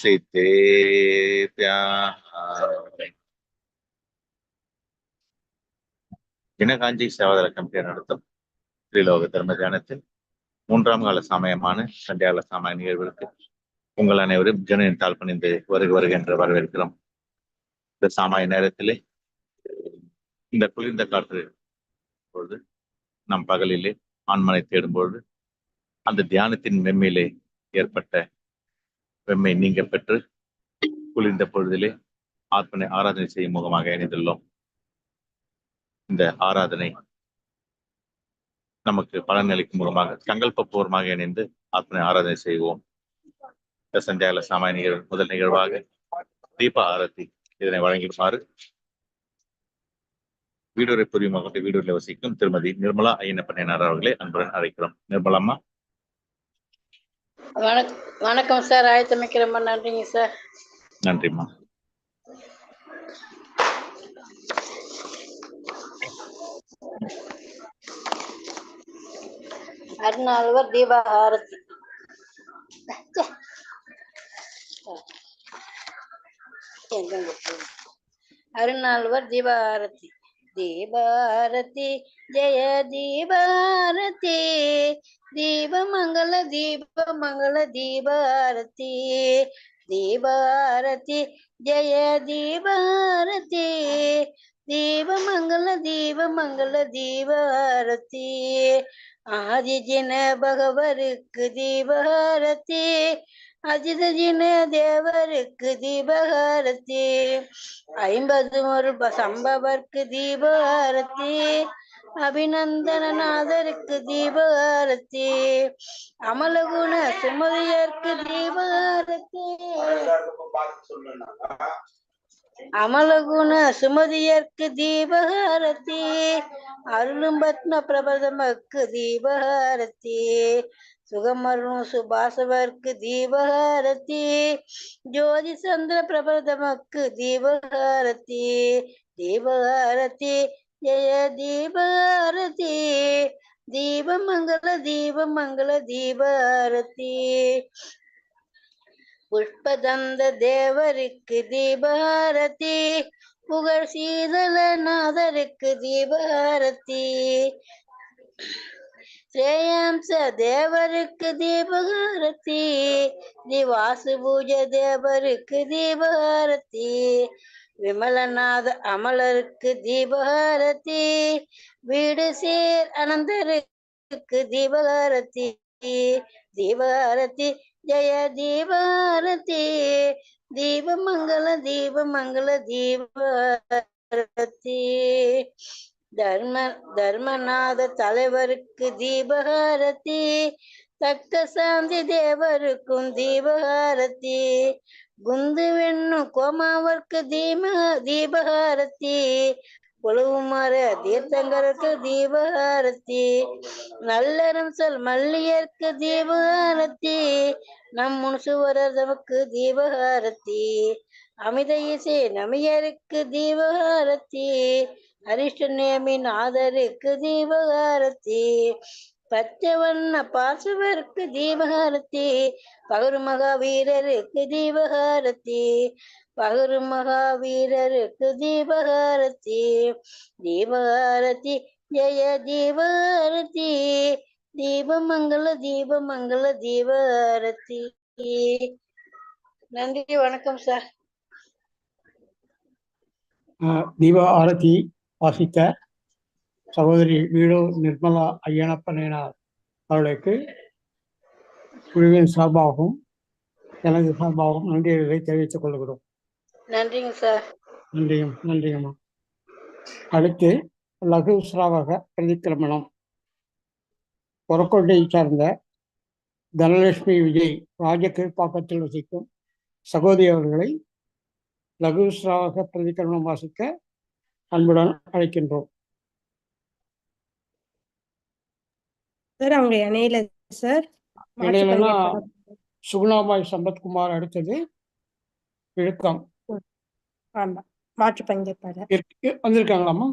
சித்தே இனகாஞ்சி தினகாஞ்சி சேவாதர committee நடத்தும் ஸ்ரீலோக தர்ம தியானத்தில் மூன்றாம் கால சமயமான சண்டையாள சமய நிகழ்வுக்கு உங்கள் அனைவரும் ஜனனின் தாழ் பணிந்து வருக வருக என்று வரவேற்கிறோம். இந்த சாமாய நேரத்திலே இந்த குளிர்ந்த காற்று பொழுது நம் பகலிலே ஆண்மனை தேடும் பொழுது அந்த தியானத்தின் மெம்மையிலே ஏற்பட்ட வெம்மை நீங்க பெற்று குளிர்ந்த பொழுதிலே ஆத்மனை ஆராதனை செய்யும் முகமாக இணைந்துள்ளோம். இந்த ஆராதனை நமக்கு பலனளிக்கும் முகமாக சங்கல்ப பூர்வமாக இணைந்து ஆத்மனை ஆராதனை செய்வோம். சந்தியால சாமாய நிகழ்வு முதல் நிகழ்வாக தீப ஆரத்தி இதனை வழங்கிடுமாறு வீடுரை புரியுமா கொண்டு வசிக்கும் திருமதி நிர்மலா ஐயனப்பண்ணினார் அவர்களை அன்புடன் அழைக்கிறோம். நிர்மலாம்மா வணக் வணக்கம் சார். ஆயத்தமைக்கு ரொம்ப நன்றிங்க சார். நன்றிம்மா. அருணாழ்வர் தீபாரதி? அருணாழ்வர் தீபாரதி தீபாரதி ஜெய தீபாரதி தீபமங்கல தீபமங்கல தீபாரதி தீபாரதி ஜெய தீபாரதி தீபமங்கல தீபமங்கல தீபாரதி ஆதிஜின பகவருக்கு தீபாரதி அஜித தேவருக்கு தீபகாரத்தி ஐம்பது ஒரு சம்பவர்க்கு தீபகாரத்தி அபிநந்தனநாதருக்கு தீபகாரத்தி அமலகுண சுமதியர்க்கு தீபகாரத்தி அமலகுண சுமதியர்க்கு தீபகாரத்தி அருளும் பத்ம பிரபதமக்கு தீபகாரத்தி சுகமருணும் சுபாசவர்க்கு தீபகாரதி ஜோதி சந்திர பிரபதமக்கு தீபகாரதி தீபகாரதி ஜெய தீபகாரதி தீபமங்கல தீபமங்கல தீபாரதி புஷ்பதந்த தேவருக்கு தீபாரதி புகழ் சீதலநாதருக்கு தீபாரதி ஸ்ரேய ஸ்ரேயாம்ச தேவருக்கு தீபகாரதி திவாசு பூஜ தேவருக்கு தீபகாரத்தி விமலநாத அமலருக்கு தீபகாரத்தி வீடு சேர் அனந்தருக்கு தீபகாரத்தி தீபகாரத்தி ஜெய தீபாரதி தீபமங்கல தீபமங்கல தீபாரதி தர்ம தர்மநாத தலைவருக்கு தீபகாரதி தக்க சாந்தி தேவருக்கும் தீபகாரதி குந்து வெண்ணும் கோமாவர்க்கு தீம தீபகாரதி உழவுமாற தீர்த்தங்கருக்கு தீபகாரதி நல்லறம் சொல் மல்லியர்க்கு தீபகாரதி நம் முனுசுவரர் நமக்கு தீபகாரதி அமித இசை நமியருக்கு தீபகாரதி அரிஷ்டநேமின் ஆதருக்கு தீபகாரத்தி. தீபகாரதி பச்சை வண்ண பாசவருக்கு தீபகாரத்தி. பகரு மகாவீரருக்கு தீபகாரத்தி. பகரு மகாவீரருக்கு தீபகாரத்தி தீபகாரதி ஜெய தீபாரதி தீபமங்கள தீபமங்கள தீபாரதி நன்றி வணக்கம் சார். ஆஹ் தீப வாசித்த சகோதரி வீடோ நிர்மலா ஐயனப்பனையனார் அவர்களுக்கு குழுவின் சார்பாகவும் எனது சார்பாகவும் நன்றிகளை தெரிவித்துக் கொள்கிறோம். நன்றிங்க சார். நன்றியும் நன்றியுமா? அடுத்து லகு சிராவக பிரதிக்கிரமணம் பொறக்கொண்டை சார்ந்த தனலட்சுமி விஜய் ராஜகிருப்பாக்கத்தில் வசிக்கும் சகோதரி அவர்களை லகு சிராவக பிரதிக்கிரமணம் வாசிக்க அன்புடன் அழைக்கின்றோம். சார் அவங்க இணையில சார். பங்கேற்பாளர். சுகுணாபாய் சம்பத்குமார் அடுத்தது. விழுக்கம் ஆமா மாற்று பங்கேற்பாளர். ஆமா.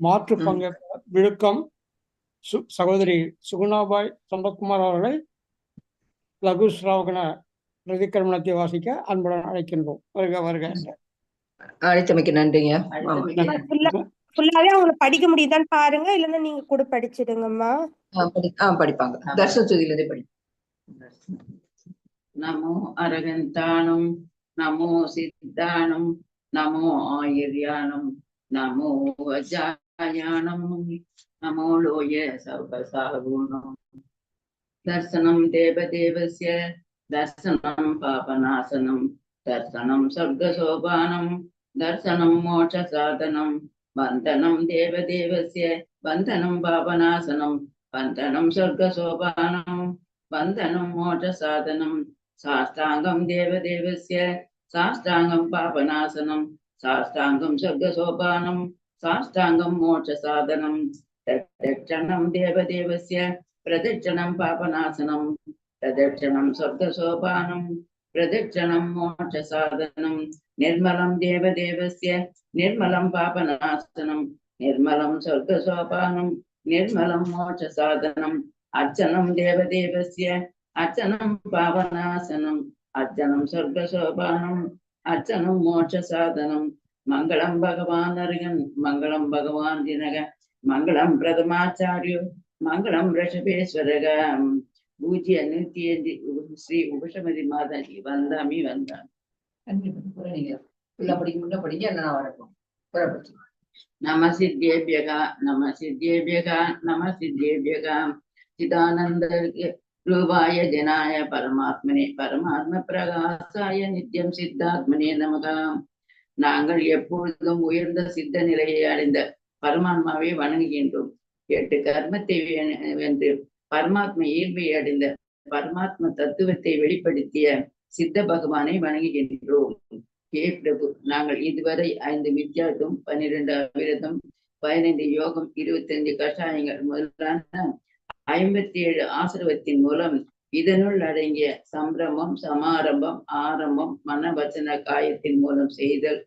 மாற்று. பங்கேற்பாளர் விழுக்கம். சு சகோதரி சுகுணாபாய் சம்பத்குமார் அவர்களை லகு ஸ்ராவகன பிரதிக்கிரமணத்தை வாசிக்க அன்புடன் அழைக்கின்றோம். வருக வருக. அழைத்தமைக்கு நன்றிங்க. ஃபுல்லா ஃபுல்லாவே அவங்கள படிக்க முடியுதான்னு பாருங்க இல்லைன்னா நீங்க கூட படிச்சிடுங்கம்மா. ஆ, படி ஆ படிப்பாங்க. தர்ஷன சுதியிலிருந்தே படி. நமோ அரகந்தானம் நமோ சித்தானம் நமோ ஆயிர்யானம் நமோ வஜாயானம் நமோ லோய சர்வசாகுணம். தர்சனம் தேவதேவஸ்ய தர்சனம் பாபநாசனம். தர்சனம் சொர்க்கசோபானம் தர்சனம் மோட்ச சாதனம் வந்தனம் தேவதேவஸ்ய வந்தனம் பாபநாசனம் வந்தனம் சொர்க்கசோபானம் வந்தனம் மோட்ச மோட்சசாதனம் சாஷ்டாங்கம் தேவதேவஸ்ய சாஷ்டாங்கம் பாபநாசனம் சாஷ்டாங்கம் சொர்க்கசோபானம் சாஷ்டாங்கம் மோட்ச சாதனம் பிரதட்சணம் தேவதேவஸ்ய பிரதட்சணம் பாபநாசனம் பிரதட்சணம் சொர்க்கசோபானம் பிரதட்சணம் மோட்சசாதனம் நிர்மலம் தேவதேவஸ்ய நிர்மலம் பாபநாசனம். நிர்மலம் சொர்க்கசோபானம் நிர்மலம் மோட்சசாதனம் அர்ச்சனம் தேவதேவஸ்ய அர்ச்சனம் பாவநாசனம் அர்ச்சனம் சொர்க்கசோபானம் அர்ச்சனம் மோட்சசாதனம் மங்களம் பகவான் அருகன் மங்களம் பகவான் தினக. மங்களம் பிரதமாச்சாரியோ மங்களம் ரிஷபேஸ்வரக. பூஜ்ய நித்தியந்தி ஸ்ரீ உபசமதி மாதாஜி. வந்தாமி வந்தாமி. நம சித்தேபியக நம சித்தேபியக நம சித்தேபியக சிதானந்த ரூபாய ஜனாய பரமாத்மனே பரமாத்ம பிரகாசாய நித்தியம் சித்தாத்மனே நமக. நாங்கள் எப்பொழுதும் உயர்ந்த சித்த நிலையை அடைந்த பரமாத்மாவை வணங்குகின்றோம். எட்டு கர்மத்தை வென்று பரமாத்ம இயல்பை அடைந்த பரமாத்ம தத்துவத்தை வெளிப்படுத்திய சித்த பகவானை வணங்குகின்றோம். ஹே பிரபு நாங்கள் இதுவரை ஐந்து வித்யார்த்தம் பன்னிரண்டு அவிரதம் பதினைந்து யோகம் இருபத்தஞ்சு கஷாயங்கள் முதலான ஐம்பத்தி ஏழு ஆசிரவத்தின் மூலம் இதனுள் அடங்கிய சம்பிரமம் சமாரம்பம் ஆரம்பம் மனவச்சன காயத்தின் மூலம் செய்தல்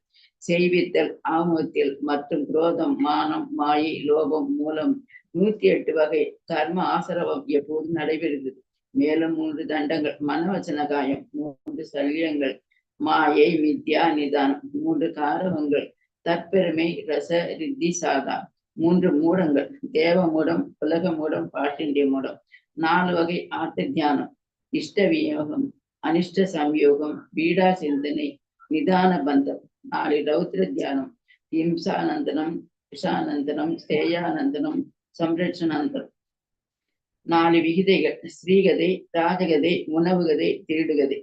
செய்வித்தல் ஆமுகத்தில் மற்றும் குரோதம் மானம் மாயை லோபம் மூலம் நூத்தி எட்டு வகை கர்ம ஆசரவம் எப்போது நடைபெறுகிறது. மேலும் மூன்று தண்டங்கள் மனவச்சன காயம் மூன்று சல்யங்கள் மாயை வித்யா நிதானம் மூன்று காரவங்கள் தற்பெருமை ரச ரித்தி சாதா மூன்று மூடங்கள் தேவ மூடம் உலக மூடம் பாட்டிண்டிய மூடம். நாலு வகை ஆத்த தியானம் இஷ்ட வியோகம் அனிஷ்ட சம்யோகம் பீடா சிந்தனை நிதான பந்தம் நாலு ரௌத்ர தியானம் இம்சானந்தனம் விஷானந்தனம் ஸ்தேயானந்தனம் சம்ரட்சணாந்தனம் நாலு விகிதைகள் ஸ்ரீகதை ராஜகதை உணவுகதை திருடுகதை.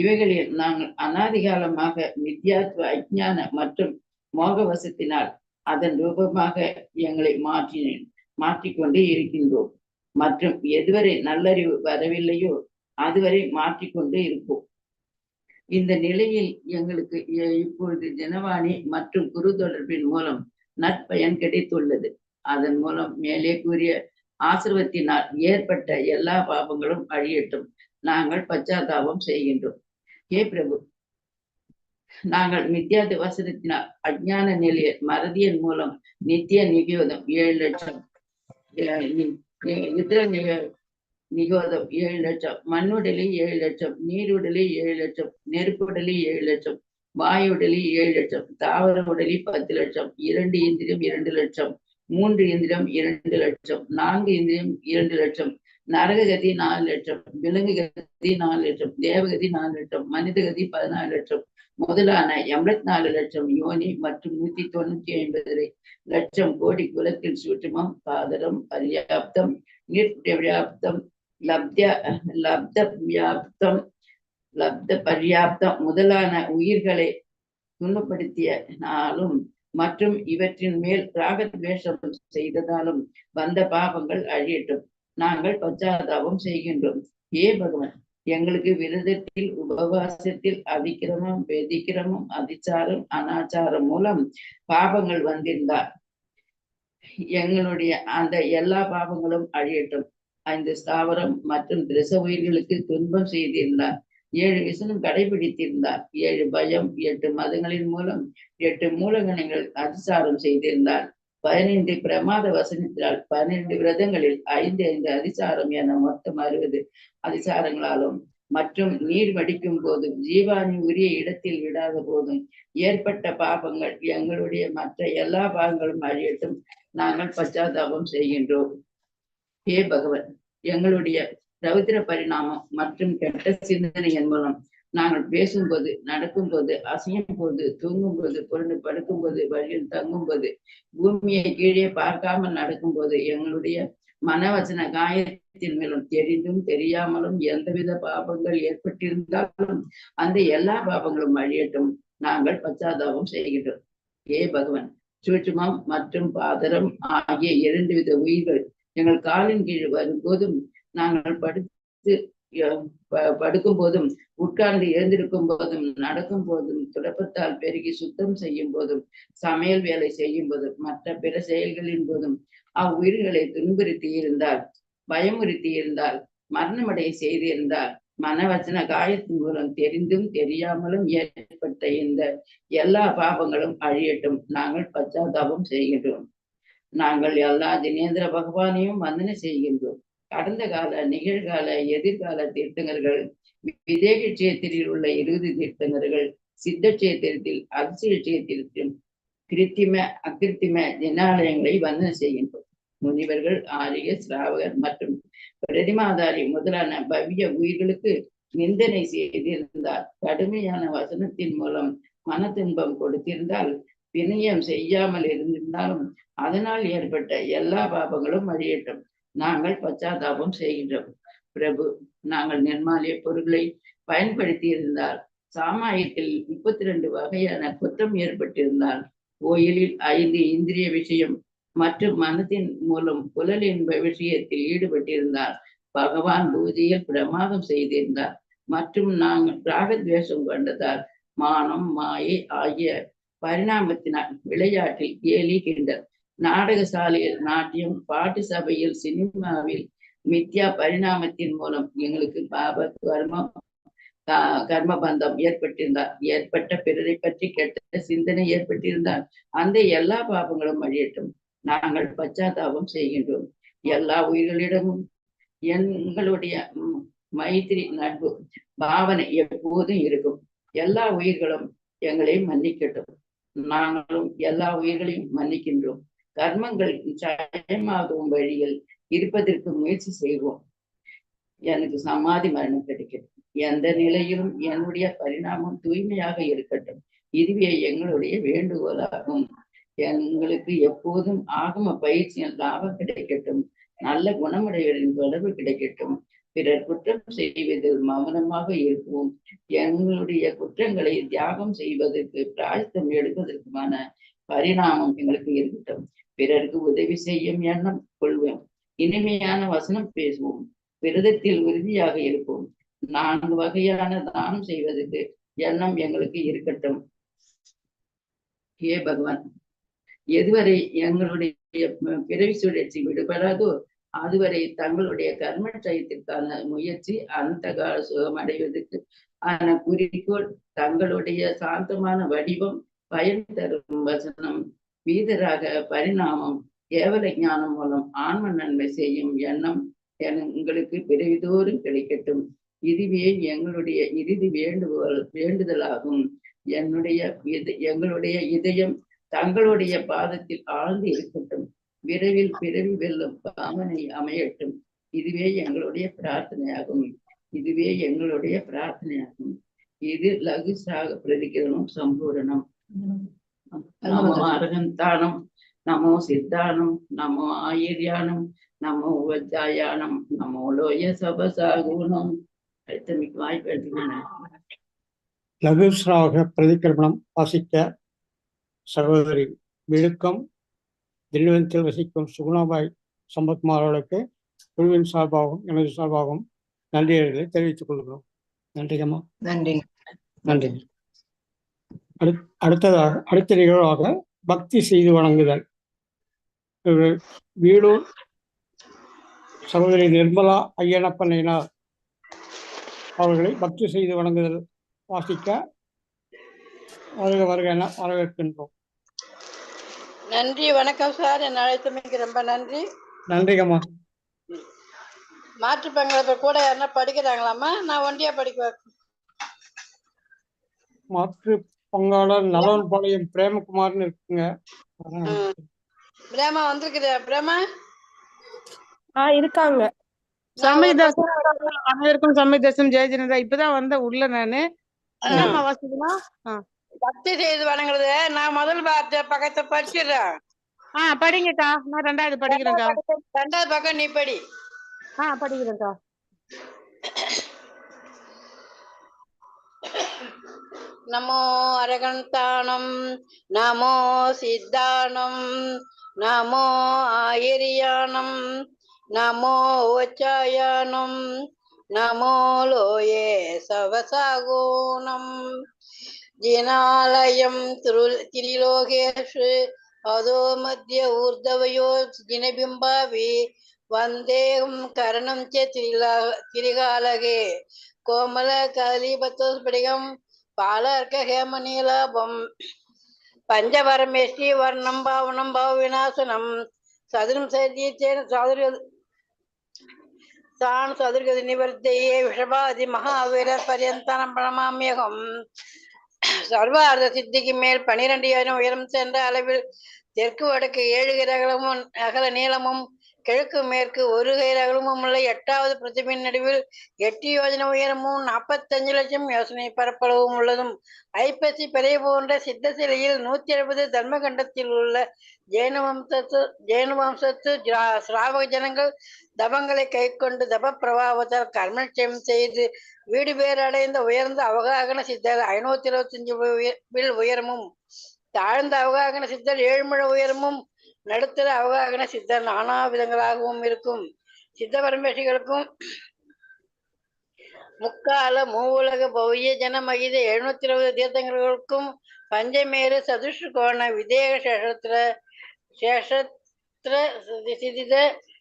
இவைகளில் நாங்கள் அனாதிகாலமாக வித்யாத்வ அஜ்ஞான மற்றும் மோகவசத்தினால் அதன் ரூபமாக எங்களை மாற்றினேன் மாற்றிக்கொண்டே இருக்கின்றோம். மற்றும் எதுவரை நல்லறிவு வரவில்லையோ அதுவரை மாற்றிக்கொண்டே இருப்போம். இந்த நிலையில் எங்களுக்கு இப்பொழுது ஜனவாணி மற்றும் குரு தொடர்பின் மூலம் நற்பயன் கிடைத்துள்ளது. அதன் மூலம் மேலே கூறிய ஆசிரவத்தினால் ஏற்பட்ட எல்லா பாபங்களும் அழியட்டும். நாங்கள் பச்சாத்தாபம் செய்கின்றோம். ஹே பிரபு நாங்கள் மித்யாத வசனத்தினால் அஜ்ஞான நிலைய மறதியின் மூலம் நித்திய நிகோதம் ஏழு லட்சம் நித்திர நிக- நிகோதம் ஏழு லட்சம் மண்ணுடலி ஏழு லட்சம் நீருடலி ஏழு லட்சம் நெருப்புடலி ஏழு லட்சம் வாயுடலி ஏழு லட்சம் தாவர உடலி பத்து லட்சம் இரண்டு இந்திரியம் இரண்டு லட்சம் மூன்று இந்திரியம் இரண்டு லட்சம் நான்கு இந்திரியம் இரண்டு லட்சம் நரககதி நாலு லட்சம் விலங்கு கதி நாலு லட்சம் தேவகதி நாலு லட்சம் மனிதகதி பதினாலு லட்சம் முதலான எண்பத்தி நாலு லட்சம் யோனி மற்றும் நூத்தி தொண்ணூத்தி ஐம்பது லட்சம் கோடி குலத்தில் சுற்றுமம் பாதரம் பரியாப்தம் நிர்வியாப்தம் லப்த லப்த வியாப்தம் லப்த பர்யாப்தம் முதலான உயிர்களை துன்பப்படுத்திய நாளும் மற்றும் இவற்றின் மேல் ராகத்வேஷம் செய்ததாலும் வந்த பாபங்கள் அழியட்டும். நாங்கள் பச்சாதாபம் செய்கின்றோம். ஏ பகவான் எங்களுக்கு விரதத்தில் உபவாசத்தில் அதிக்கிரமம் வெதிக்கிரமம் அதிச்சாரம் அனாச்சாரம் மூலம் பாபங்கள் வந்திருந்தார் எங்களுடைய அந்த எல்லா பாபங்களும் அழியட்டும். ஐந்து ஸ்தாவரம் மற்றும் திரச உயிர்களுக்கு துன்பம் செய்திருந்தார். ஏழு விசனம் கடைபிடித்திருந்தார். ஏழு பயம் எட்டு மதங்களின் மூலம் எட்டு மூலகணங்கள் அதிசாரம் செய்திருந்தார். பதினைந்து பிரமாத வசனத்தினால் பன்னிரண்டு விரதங்களில் ஐந்து ஐந்து அதிசாரம் என மொத்தம் அறுபது அதிசாரங்களாலும் மற்றும் நீர் வடிக்கும் போதும் ஜீவாணி உரிய இடத்தில் விடாத போதும் ஏற்பட்ட பாபங்கள் எங்களுடைய மற்ற எல்லா பாவங்களும் அழியட்டும். நாங்கள் பச்சாதாபம் செய்கின்றோம். ஹே பகவன் எங்களுடைய ரவுதிர பரிணாமம் மற்றும் கெட்ட சிந்தனையின் மூலம் நாங்கள் பேசும்போது நடக்கும்போது அசையும் போது தூங்கும்போது புரண்டு படுக்கும்போது வழியில் தங்கும்போது பூமியை கீழே பார்க்காமல் நடக்கும் போது எங்களுடைய மனவசன காயத்தின் மேலும் தெரிந்தும் தெரியாமலும் எந்தவித பாபங்கள் ஏற்பட்டிருந்தாலும் அந்த எல்லா பாபங்களும் அழியட்டும் நாங்கள் பச்சாதாபம் செய்கின்றோம். ஏ பகவன் சூட்சுமம் மற்றும் பாதரம் ஆகிய இரண்டு வித உயிர்கள் எங்கள் காலின் கீழ் வரும்போதும் நாங்கள் படுத்து ப- படுக்கும் போதும் உட்கார்ந்து எழுந்திருக்கும் போதும் நடக்கும் போதும் துடப்பத்தால் பெருகி சுத்தம் செய்யும் போதும் சமையல் வேலை செய்யும் போதும் மற்ற பிற செயல்களின் போதும் அவ்வுயிர்களை துன்புறுத்தி இருந்தால் பயமுறுத்தி இருந்தால் மரணமடைய செய்திருந்தால் மனவச்சன காயத்தின் மூலம் தெரிந்தும் தெரியாமலும் ஏற்பட்ட இந்த எல்லா பாபங்களும் அழியட்டும். நாங்கள் பச்சாதாபம் செய்கின்றோம். நாங்கள் எல்லா தினேந்திர பகவானையும் வந்தனை செய்கின்றோம். கடந்த கால நிகழ்கால எதிர்கால தீர்த்தங்கர்கள் விதேக கஷேத்திரில் உள்ள இருபது தீர்த்தங்கர்கள் சித்த கஷேத்திரத்தில் அதிசய கஷேத்திரத்திலும் கிருத்திம அகிருத்திம ஜனாலயங்களை வந்தனை செய்கின்றோம். முனிவர்கள் ஆரிய சிராவகர் மற்றும் பிரதிமாதாரி முதலான பவ்ய உயிர்களுக்கு நிந்தனை செய்திருந்தால் கடுமையான வசனத்தின் மூலம் மன துன்பம் கொடுத்திருந்தால் வினயம் செய்யாமல் இருந்திருந்தாலும் அதனால் ஏற்பட்ட எல்லா பாபங்களும் அழியட்டும். நாங்கள் பச்சாதாபம் செய்கின்றோம். பிரபு நாங்கள் நிர்மாலிய பொருட்களை பயன்படுத்தி இருந்தால் சாமாயத்தில் முப்பத்தி ரெண்டு வகையான குற்றம் ஏற்பட்டிருந்தால் கோயிலில் ஐந்து இந்திரிய விஷயம் மற்றும் மனத்தின் மூலம் புலல் என்ப விஷயத்தில் ஈடுபட்டிருந்தால் பகவான் பூஜையில் பிரமாதம் செய்திருந்தார். மற்றும் நாங்கள் ராகத்வேஷம் கொண்டதால் மானம் மாயை ஆகிய பரிணாமத்தினால் விளையாட்டில் கேலி கிண்டல். நாடகசாலையில் நாட்டியம் பாட்டு சபையில் சினிமாவில் மித்யா பரிணாமத்தின் மூலம் எங்களுக்கு பாப கர்மம் கர்ம பந்தம் ஏற்பட்டிருந்தால் ஏற்பட்ட பிறரை பற்றி கெட்ட சிந்தனை ஏற்பட்டிருந்தால் அந்த எல்லா பாபங்களும் அழியட்டும் நாங்கள் பச்சாத்தாபம் செய்கின்றோம். எல்லா உயிர்களிடமும் எங்களுடைய மைத்திரி நட்பு பாவனை எப்போதும் இருக்கும். எல்லா உயிர்களும் எங்களை மன்னிக்கட்டும். நாங்களும் எல்லா உயிர்களையும் மன்னிக்கின்றோம். கர்மங்கள் வழியில் இருப்பதற்கு முயற்சி செய்வோம். எனக்கு சமாதி மரணம் கிடைக்கட்டும் எந்த நிலையிலும் என்னுடைய பரிணாமம் தூய்மையாக இருக்கட்டும். இதுவே எங்களுடைய வேண்டுகோளாகும். எங்களுக்கு எப்போதும் ஆகம பயிற்சியின் லாபம் கிடைக்கட்டும். நல்ல குணமுடையவரின் தொடர்பு கிடைக்கட்டும். பிறர் குற்றம் செய்வதில் மௌனமாக இருப்போம். எங்களுடைய குற்றங்களை தியாகம் செய்வதற்கு பிராயத்தம் எடுப்பதற்குமான பரிணாமம் எங்களுக்கு இருக்கட்டும் பிறருக்கு உதவி செய்யும் எண்ணம் கொள்வோம் இனிமையான வசனம் பேசுவோம். விரதத்தில் உறுதியாக இருப்போம். நான்கு வகையான தானம் செய்வதற்கு எண்ணம் எங்களுக்கு இருக்கட்டும். ஏ பகவான் எதுவரை எங்களுடைய பிறவி சுழற்சி விடுபடாதோ அதுவரை தங்களுடைய கர்ம சயத்திற்கான முயற்சி அந்த கால சுகம் அடைவதற்கு ஆன குறிக்கோள் தங்களுடைய சாந்தமான வடிவம் பயன் தரும் வசனம் வீதராக பரிணாமம் ஏவல ஞானம் மூலம் ஆன்ம நன்மை செய்யும் எண்ணம் எங்களுக்கு பிறவிதோறும் கிடைக்கட்டும். இதுவே எங்களுடைய இறுதி வேண்டுகோள் வேண்டுதலாகும். என்னுடைய இது எங்களுடைய இதயம் தங்களுடைய பாதத்தில் ஆழ்ந்து இருக்கட்டும். விரைவில் பிறவி வெல்லும் பாவனை அமையட்டும். இதுவே எங்களுடைய பிரார்த்தனையாகும். இதுவே எங்களுடைய பிரார்த்தனையாகும். இது லகு சாக பிரதிகரணம் சம்பூரணம். நமோ அரகந்தானம் நமோ சித்தானம் நமோ ஆயிர்யானம் நமோ உபஜாயானம் நமோ லோய சபசாகுணம் அடுத்தமைக்கு வாய்ப்பு எடுத்துக்கணும் லகுஸ்ராக பிரதிக்கிரமணம் வாசிக்க சகோதரி விழுக்கம் தில்லிவனத்தில் வசிக்கும் சுகுணாபாய் சம்பத்குமார் அவர்களுக்கு குழுவின் சார்பாகவும் எனது சார்பாகவும் நன்றியர்களை தெரிவித்துக் கொள்கிறோம். நன்றிகம்மா நன்றி நன்றி. அடுத் அடுத்ததாக அடுத்த நிகழ்வாக பக்தி செய்து வணங்குதல். வீடூர் சகோதரி நிர்மலா ஐயனப்பண்ணையினார் அவர்களை பக்தி செய்து வணங்குதல் வாசிக்க வருக வருக என வரவேற்கின்றோம். நன்றி வணக்கம் சார். என்னை அழைத்தமைக்கு ரொம்ப நன்றி. நன்றிகம்மா மாற்று பங்களிப்பு கூட யாருன்னா படிக்கிறாங்களாம்மா? நான் ஒண்டியா படிக்க மாற்று பங்காளர் நலவன்பாளையம் பிரேமகுமார்னு இருக்குங்க. பிரேமா வந்திருக்குது. பிரேமா? ஆ இருக்காங்க. சமயதாசம் அனைவருக்கும் சமயதாசம் ஜெயஜனதா இப்பதான் வந்த உள்ள நானு. என்னம்மா வாசிக்கலாம் பக்தி செய்து வணங்குறது. நான் முதல் பார்த்த பக்கத்தை படிச்சிடுறேன். ஆ படிங்கக்கா. நான் ரெண்டாவது படிக்கிறேன்க்கா. ரெண்டாவது பக்கம் நீ படி. ஆ படிக்கிறேன்க்கா. நமோ அரகந்தானம் நமோ சித்தானம் நமோ ஆயிரியானம் நமோ ஓச்சாயானம் நமோ லோயே சவசாகோணம். ஜினாலயம் திரு திரிலோகேஷு அதோ மத்திய ஊர்தவையோ ஜினபிம்பாவி வந்தேகம் கரணம் சே திரிலா திரிகாலகே. கோமல கலிபத்தோஸ்படிகம் பாலர்க்க ஹேமநீலாபம். பஞ்சபரமேஷ்டி வர்ணம் பாவனம் பாவ விநாசனம் சதுரம் சதீச்சேன சாதுரிய தான் சதுர்கதி நிவர்த்தையே விஷபாதி மகாவீரர் பரியந்தானம் பிரணமாமியகம் சர்வார்த்த சித்திக்கு மேல் பனிரெண்டு ஆயிரம் உயரம் சென்ற அளவில் தெற்கு வடக்கு ஏழு கிரகமும் அகல நீளமும் கிழக்கு மேற்கு ஒரு கைரகமும் உள்ள எட்டாவது பிரதிபின் நடுவில் எட்டு யோஜனை உயரமும் நாற்பத்தஞ்சு லட்சம் யோசனை பரப்பளவும் உள்ளதும். ஐப்பசி பிறை போன்ற சித்த சிலையில் நூத்தி எழுபது தர்மகண்டத்தில் உள்ள ஜெயின வம்சத்து ஜெயின வம்சத்து சிராவக ஜனங்கள் தபங்களை கைக்கொண்டு தப பிரபாவத்தால் கர்மட்சயம் செய்து வீடு பேர் அடைந்த உயர்ந்த அவகாகன சித்தர் ஐநூத்தி இருபத்தஞ்சு வில் உயரமும். தாழ்ந்த அவகாகன சித்தர் ஏழுமுழ உயரமும். நடுத்தர அவகாகன சித்தர் நானா விதங்களாகவும் இருக்கும். சித்த பரமேஷிகளுக்கும் முக்கால மூவுலக பௌய ஜன மகித எழுநூத்தி இருபது தீர்த்தங்களுக்கும் பஞ்சமேரு சதுஷ் கோண விதேக சேஷத்திர சேஷத்திர சிதித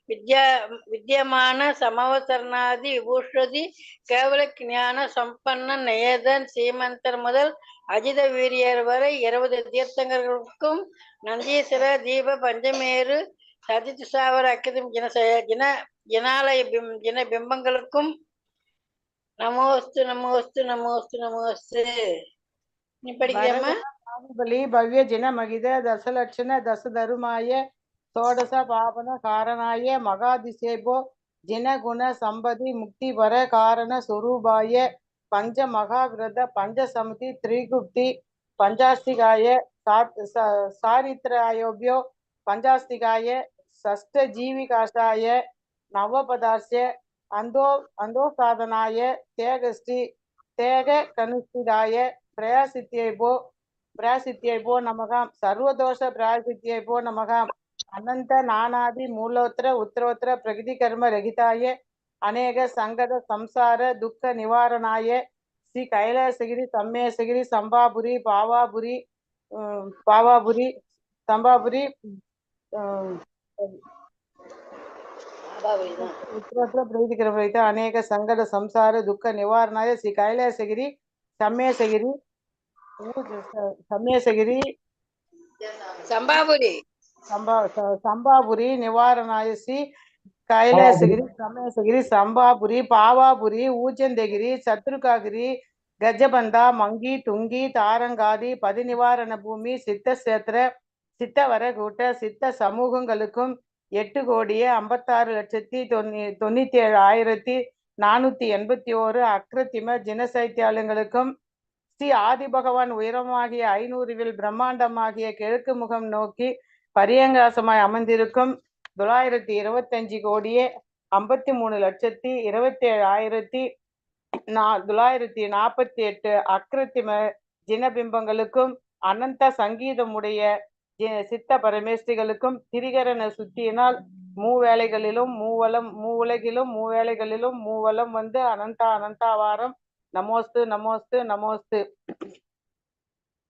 வித்யா வித்யமான சமவசரணாதி விபூஷதி கேவல ஞான சம்பன்ன நயதன் சீமந்தர் முதல் அஜித வீரியர் வரை இருபது தீர்த்தங்கர்களுக்கும் நந்தீஸ்வர தீப பஞ்சமேரு சதிதுசாவர அக்கிதம் ஜனசய ஜன ஜனாலய பிம் ஜன பிம்பங்களுக்கும் நமோஸ்து நமோஸ்து நமோஸ்து நமோஸ்து நீ படிக்கிறியாம்மா ಬಾಹುಬಲಿ ಭವ್ಯ ಜಿನ ಮಗಿದ ದಶಲಕ್ಷಣ ದಶ ಧರುಮಾಯ ಷೋಡಶ ಪಾವನ ಕಾರಣಾಯ ಮಗಾದಿಸೇಬೋ ಜಿನ ಗುಣ ಸಂಪದಿ ಮುಕ್ತಿ ವರ ಕಾರಣ ಸ್ವರೂಪಾಯ ಪಂಚ ಮಹಾವ್ರತ ಪಂಚ பஞ்சாஸ்திகாய சாரித்ராயோபியோ பஞ்சாஸ்திகாய சஷ்ட ஜீவிகாசாய நவபதாசிய அந்தோ அந்தோ சாதனாய தேகஸ்ரீ தேக கனுஷ்டிதாய பிரயாசித்தியை போ பிராசித்தியை போ நமகாம். சர்வதோஷ பிராசித்தியை போ நமகாம். அனந்த நானாதி மூலோத்திர உத்தரோத்திர பிரகிதி கர்ம ரகிதாய அநேக சங்கத சம்சார துக்க நிவாரணாய ஸ்ரீ கைலாசகிரி சம்மேசகிரி சம்பாபுரி பாவாபுரி பாவாபுரி சம்பாபுரி பிரீதிக்கிறவரைத்த அநேக சங்கட சம்சார துக்க நிவாரணாய ஸ்ரீ கைலாசகிரி சம்மேசகிரி சம்மேசகிரி சம்பாபுரி. சம்பா சம்பாபுரி நிவாரணாய ஸ்ரீ కైలాసగిరి సమేసగిరి సంబాపురి పావాపురి ఊచందగిరి శత్రుకాగిరి గజబంద మంగి తుంగి தாரங்காதி பதிநிவாரண பூமி சித்த சேத்திர சித்தவர கூட்ட சித்த சமூகங்களுக்கும் எட்டு கோடியே ஐம்பத்தாறு லட்சத்தி தொண்ணூ தொண்ணூத்தி ஏழு ஆயிரத்தி நானூத்தி எண்பத்தி ஓரு அக்ரத்திம ஜினசைத்தியாளங்களுக்கும் ஸ்ரீ ஆதிபகவான் உயரமாகிய ஐநூறுவில் பிரம்மாண்டமாகிய கிழக்கு முகம் நோக்கி பரியங்காசமாய் அமைந்திருக்கும் தொள்ளாயிரத்தி இருபத்தஞ்சு கோடியே ஐம்பத்தி மூணு லட்சத்தி இருபத்தி ஏழு ஆயிரத்தி நா தொள்ளாயிரத்தி நாற்பத்தி எட்டு அக்ரத்திம ஜினபிம்பங்களுக்கும் அனந்த சங்கீதமுடைய சித்த பரமேஸ்திகளுக்கும் திரிகரண சுத்தியினால் மூவேளைகளிலும் மூவலம் மூவுலகிலும் மூவேளைகளிலும் மூவலம் வந்து அனந்தா அனந்தாவாரம் நமோஸ்து நமோஸ்து நமோஸ்து.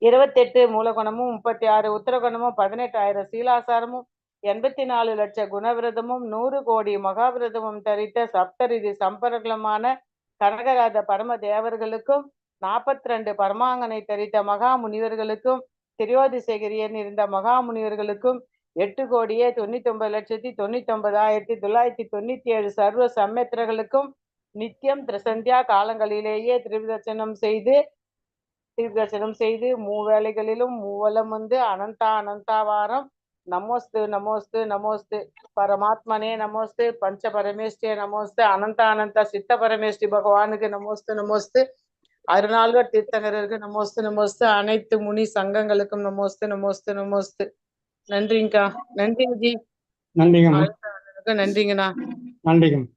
இருபத்தெட்டு மூலகுணமும் முப்பத்தி ஆறு உத்தரகுணமும் பதினெட்டாயிரம் சீலாசாரமும் எண்பத்தி நாலு லட்ச குணவிரதமும் நூறு கோடி மகாவிரதமும் தரித்த சப்தரிதி சம்பரகலமான கனகராஜ பரம தேவர்களுக்கும் நாற்பத்தி ரெண்டு பரமாங்கனை தரித்த மகா முனிவர்களுக்கும் திரியோதிசேகரியன் இருந்த மகா முனிவர்களுக்கும் எட்டு கோடியே தொண்ணூத்தி ஒன்பது லட்சத்தி தொண்ணூத்தி ஒன்பதாயிரத்தி தொள்ளாயிரத்தி தொண்ணூத்தி ஏழு சர்வ சம்மேத்திரர்களுக்கும் நித்தியம் திரசந்தியா காலங்களிலேயே திருவிதர்சனம் செய்து திருவிதர்சனம் செய்து மூவேளைகளிலும் மூவலம் வந்து அனந்தா அனந்தாவாரம் நமோஸ்து நமோஸ்து நமோஸ்து. பரமாத்மனே நமோஸ்து பஞ்ச பரமேஷ்டியே நமோஸ்து அனந்த அனந்த சித்த பரமேஷ்டி பகவானுக்கு நமோஸ்து நமோஸ்து. அருணாழ்வர் தீர்த்தங்கரருக்கு நமோஸ்து நமோஸ்து. அனைத்து முனி சங்கங்களுக்கும் நமோஸ்து நமோஸ்து நமோஸ்து. நன்றிங்கக்கா நன்றிங்க ஜி நன்றிங்கம்மா. அழைத்தவர்களுக்கு நன்றிங்கண்ணா. நன்றிகம்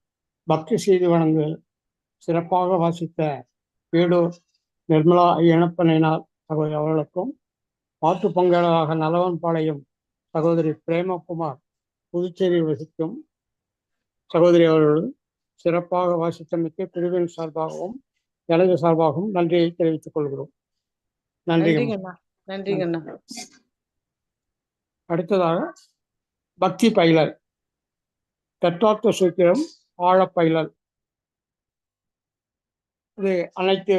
பக்தி செய்து வணங்கு சிறப்பாக வாசித்த வேடூர் நிர்மலா இனப்பனையினால் சகோதரி அவர்களுக்கும். மாற்று பங்காளராக நலவன்பாளையம் சகோதரி பிரேமகுமார் புதுச்சேரியில் வசிக்கும் சகோதரி அவர்கள் சிறப்பாக வாசித்தமைக்கு பிரிவின் சார்பாகவும் எனது சார்பாகவும் நன்றியை தெரிவித்துக் கொள்கிறோம். நன்றிங்கண்ணா அடுத்ததாக பக்தி பயிலல் தத்துவார்த்த சூத்திரம் ஆழ பயிலல் இது அனைத்து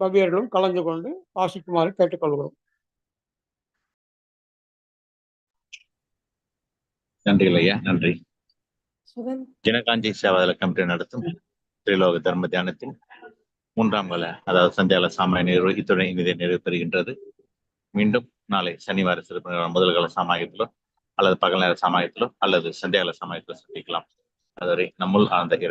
பவ்யர்களும் கலந்து கொண்டு வாசிக்குமாறு கேட்டுக்கொள்கிறோம். நன்றிகள் ஐயா நன்றி. ஜனகாஞ்சி சேவாதள கமிட்டி நடத்தும் திரிலோக தர்ம தியானத்தின் மூன்றாம் கால அதாவது சந்தியால சாமானிய இத்துடன் இனிதே நிறைவு பெறுகின்றது மீண்டும் நாளை சனிவார சிறப்பு முதல் கால சாமாயத்திலோ அல்லது பகல் நேர சாமாயத்திலோ அல்லது சந்தியால சமாயத்திலோ சந்திக்கலாம். அதுவரை நம்முள் ஆழ்ந்த